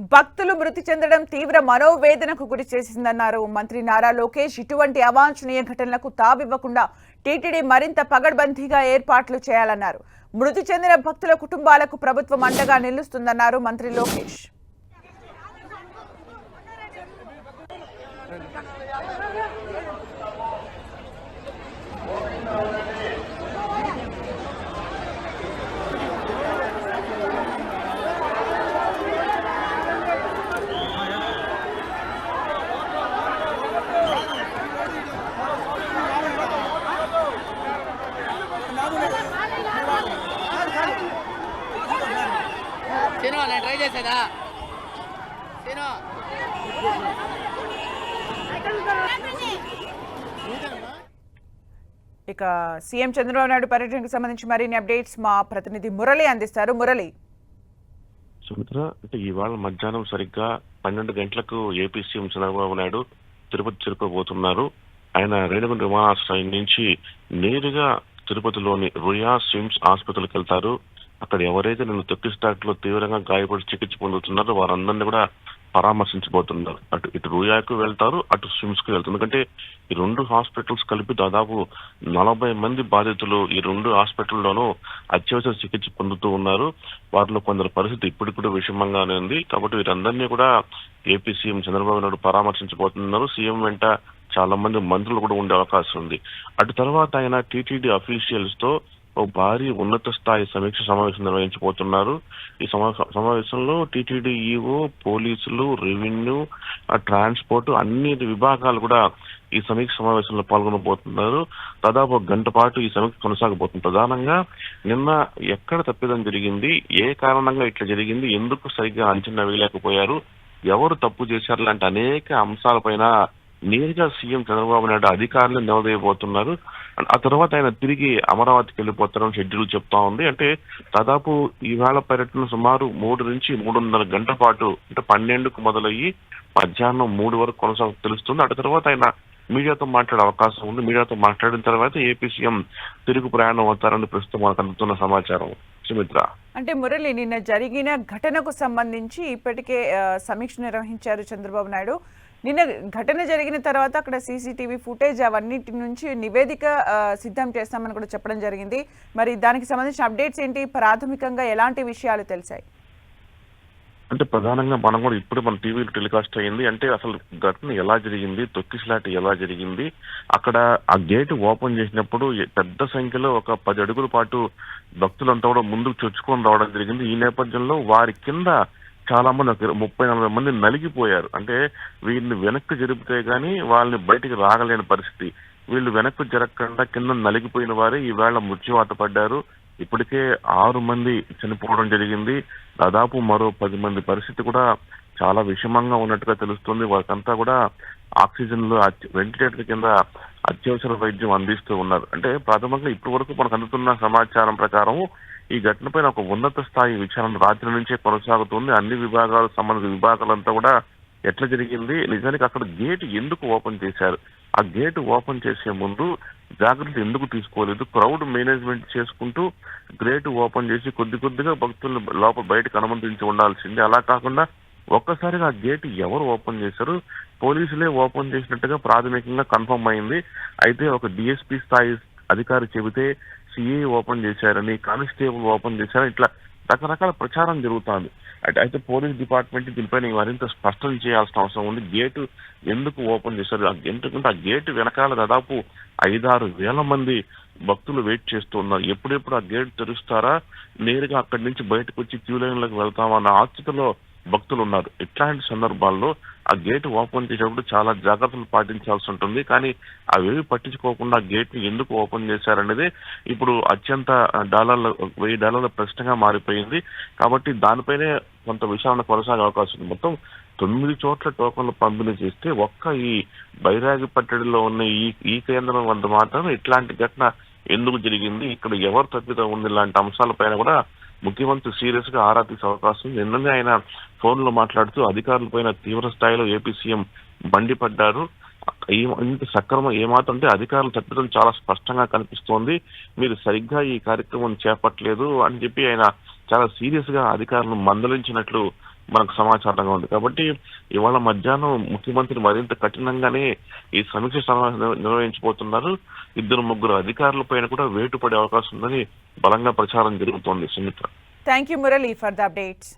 భక్తులు మృతి చెందడం తీవ్ర మనోవేదనకు గురి చేసిందన్నారు మంత్రి నారా లోకేష్. ఇటువంటి అవాంఛనీయ ఘటనలకు తావివ్వకుండా టీటీడీ మరింత పగడ్బందీగా ఏర్పాట్లు చేయాలన్నారు. మృతి చెందిన భక్తుల కుటుంబాలకు ప్రభుత్వం అండగా నిలుస్తుందన్నారు మంత్రి లోకేష్. నేను ట్రై చేసేదా? ఇక సీఎం చంద్రబాబు నాయుడు పర్యటనకు సంబంధించి మరిన్ని అప్డేట్స్ మా ప్రతినిధి మురళి అందిస్తారు. మురళి. సుమిత్ర అంటే ఇవాళ మధ్యాహ్నం సరిగ్గా పన్నెండు గంటలకు ఏపీ సీఎం చంద్రబాబు నాయుడు తిరుపతి చేరుకోబోతున్నారు. ఆయన రేణుగుంట విమానాశ్రయం నుంచి నేరుగా తిరుపతిలోని రుయా సిమ్స్ ఆసుపత్రికి వెళ్తారు. అక్కడ ఎవరైతే నేను తొక్కిస్టాక్లో తీవ్రంగా గాయపడి చికిత్స పొందుతున్నారో వారందరినీ కూడా పరామర్శించబోతున్నారు. అటు ఇటు రూయాకు వెళ్తారు అటు స్విమ్స్కు వెళ్తారు. ఎందుకంటే ఈ రెండు హాస్పిటల్స్ కలిపి దాదాపు నలభై మంది బాధితులు ఈ రెండు హాస్పిటల్లోనూ అత్యవసర చికిత్స పొందుతూ ఉన్నారు. వారిలో కొందరు పరిస్థితి ఇప్పుడు కూడా విషమంగానే ఉంది. కాబట్టి వీరందరినీ కూడా ఏపీ సీఎం చంద్రబాబు నాయుడు పరామర్శించబోతున్నారు. సీఎం వెంట చాలా మంది మంత్రులు కూడా ఉండే అవకాశం ఉంది. అటు తర్వాత ఆయన టీటీడీ అఫీషియల్స్తో ఓ భారీ ఉన్నత స్థాయి సమీక్ష సమావేశం నిర్వహించబోతున్నారు. ఈ సమావేశంలో టీటీడీ ఈఓ పోలీసులు రెవెన్యూ ట్రాన్స్పోర్ట్ అన్ని విభాగాలు కూడా ఈ సమీక్ష సమావేశంలో పాల్గొనబోతున్నారు. దాదాపు ఒక గంట పాటు ఈ సమీక్ష కొనసాగబోతుంది. ప్రధానంగా నిన్న ఎక్కడ తప్పిదం జరిగింది? ఏ కారణంగా ఇట్లా జరిగింది? ఎందుకు సరిగ్గా అంచనా వేయలేకపోయారు? ఎవరు తప్పు చేశారు? లాంటి అనేక అంశాలపైన నేరుగా సీఎం చంద్రబాబు నాయుడు అధికారులు నిలదీయబోతున్నారు. ఆ తర్వాత ఆయన తిరిగి అమరావతికి వెళ్ళిపోతారని షెడ్యూల్ చెప్తా ఉంది. అంటే దాదాపు ఈవేళ పర్యటన సుమారు మూడు నుంచి మూడున్నర గంటల పాటు అంటే పన్నెండుకు మొదలయ్యి మధ్యాహ్నం మూడు వరకు కొనసాగు తెలుస్తుంది. అటు తర్వాత ఆయన మీడియాతో మాట్లాడే అవకాశం ఉంది. మీడియాతో మాట్లాడిన తర్వాత ఏపీ సీఎం తిరుగు ప్రయాణం అవుతారని ప్రస్తుతం మనకు అందుతున్న సమాచారం. సుమిత్ర. అంటే మురళి నిన్న జరిగిన ఘటనకు సంబంధించి ఇప్పటికే సమీక్ష నిర్వహించారు చంద్రబాబు నాయుడు. నిన్న ఘటన జరిగిన తర్వాత అక్కడ సీసీటీవీ ఫుటేజ్ అవన్నిటి నుంచి నివేదిక సిద్ధం చేస్తామని కూడా చెప్పడం జరిగింది. మరి దానికి సంబంధించిన అప్డేట్స్ ఏంటి? ప్రాథమికంగా ఎలాంటి విషయాలు తెలిసాయి? అంటే ప్రధానంగా మనం కూడా ఇప్పుడు మన టీవీలో టెలికాస్ట్ అయ్యింది. అంటే అసలు ఘటన ఎలా జరిగింది? తొక్కిసలాట ఎలా జరిగింది? అక్కడ ఆ గేట్ ఓపెన్ చేసినప్పుడు పెద్ద సంఖ్యలో ఒక పది అడుగుల పాటు భక్తులంతా కూడా ముందుకు చొచ్చుకొని రావడం జరిగింది. ఈ నేపథ్యంలో వారి కింద చాలా మంది ఒక ముప్పై నలభై మంది నలిగిపోయారు. అంటే వీళ్ళని వెనక్కి జరిపితే గానీ వాళ్ళని బయటికి రాగలేని పరిస్థితి. వీళ్ళు వెనక్కి జరగకుండా కింద నలిగిపోయిన వారే ఈవేళ మృత్యువాత పడ్డారు. ఇప్పటికే ఆరు మంది చనిపోవడం జరిగింది. దాదాపు మరో పది మంది పరిస్థితి కూడా చాలా విషమంగా ఉన్నట్టుగా తెలుస్తుంది. వారికంతా కూడా ఆక్సిజన్లో వెంటిలేటర్ కింద అత్యవసర వైద్యం అందిస్తూ ఉన్నారు. అంటే ప్రాథమికంగా ఇప్పటి వరకు మనకు అందుతున్న సమాచారం ప్రకారం ఈ ఘటనపైన ఒక ఉన్నత స్థాయి విచారణ రాత్రి నుంచే కొనసాగుతుంది. అన్ని విభాగాలు సంబంధిత విభాగాలంతా కూడా ఎట్లా జరిగింది? నిజానికి అక్కడ గేట్ ఎందుకు ఓపెన్ చేశారు? ఆ గేట్ ఓపెన్ చేసే ముందు జాగ్రత్త ఎందుకు తీసుకోలేదు? క్రౌడ్ మేనేజ్మెంట్ చేసుకుంటూ గేట్ ఓపెన్ చేసి కొద్ది కొద్దిగా భక్తులను లోపల బయటకు అనుమతించి ఉండాల్సింది. అలా కాకుండా ఒక్కసారిగా ఆ గేట్ ఎవరు ఓపెన్ చేశారు? పోలీసులే ఓపెన్ చేసినట్టుగా ప్రాథమికంగా కన్ఫర్మ్ అయింది. అయితే ఒక డిఎస్పీ స్థాయి అధికారి చెబితే సిఏ ఓపెన్ చేశారని కానిస్టేబుల్ ఓపెన్ చేశారని ఇట్లా రకరకాల ప్రచారం జరుగుతోంది. అయితే అయితే పోలీస్ డిపార్ట్మెంట్ దీనిపైన మరింత స్పష్టం చేయాల్సిన అవసరం ఉంది. గేటు ఎందుకు ఓపెన్ చేశారు? ఆ- ఎందుకంటే ఆ గేటు వెనకాల దాదాపు ఐదారు వేల మంది భక్తులు వెయిట్ చేస్తూ ఉన్నారు ఎప్పుడెప్పుడు ఆ గేట్ తెరుస్తారా? నేరుగా అక్కడి నుంచి బయటకు వచ్చి క్యూ లైన్లకు వెళ్తామన్న ఆస్తులో భక్తులు ఉన్నారు. ఇట్లాంటి సందర్భాల్లో ఆ గేట్ ఓపెన్ చేసేటప్పుడు చాలా జాగ్రత్తలు పాటించాల్సి ఉంటుంది. కానీ అవేవి పట్టించుకోకుండా గేట్ని గేట్ని ఎందుకు ఓపెన్ చేశారనేది ఇప్పుడు అత్యంత డాలర్ల వెయ్యి డాలర్ల ప్రశ్నగా మారిపోయింది. కాబట్టి దానిపైనే కొంత విచారణ కొనసాగే అవకాశం ఉంది. మొత్తం తొమ్మిది చోట్ల టోకన్లు పంపిణీ చేస్తే ఒక్క ఈ బైరాగి పట్టడిలో ఉన్న ఈ ఈ కేంద్రం వద్ద మాత్రం ఇట్లాంటి ఘటన ఎందుకు జరిగింది? ఇక్కడ ఎవరు తప్పిదం ఉంది ఇలాంటి అంశాలపైన కూడా ముఖ్యమంత్రి సీరియస్గా ఆరా తీసే అవకాశం నిన్ననే ఆయన ఫోన్లో మాట్లాడుతూ అధికారులపైన తీవ్ర స్థాయిలో ఏపీ సీఎం మండిపడ్డారు పడ్డారు ఇంత సక్రమం ఏమాత్రం అంటే అధికారులు తప్పిదం చాలా స్పష్టంగా కనిపిస్తోంది. మీరు సరిగ్గా ఈ కార్యక్రమం చేపట్టలేదు అని చెప్పి ఆయన చాలా సీరియస్గా అధికారులను మందలించినట్లు మనకు సమాచారంగా ఉంది. కాబట్టి ఇవాళ మధ్యాహ్నం ముఖ్యమంత్రి మరింత కఠినంగానే ఈ సమీక్ష సమావేశం నిర్వహించబోతున్నారు. ఇద్దరు ముగ్గురు అధికారుల పైన కూడా వేటు పడే అవకాశం ఉందని బలంగా ప్రచారం జరుగుతోంది Sumitra. Thank you Murali for the updates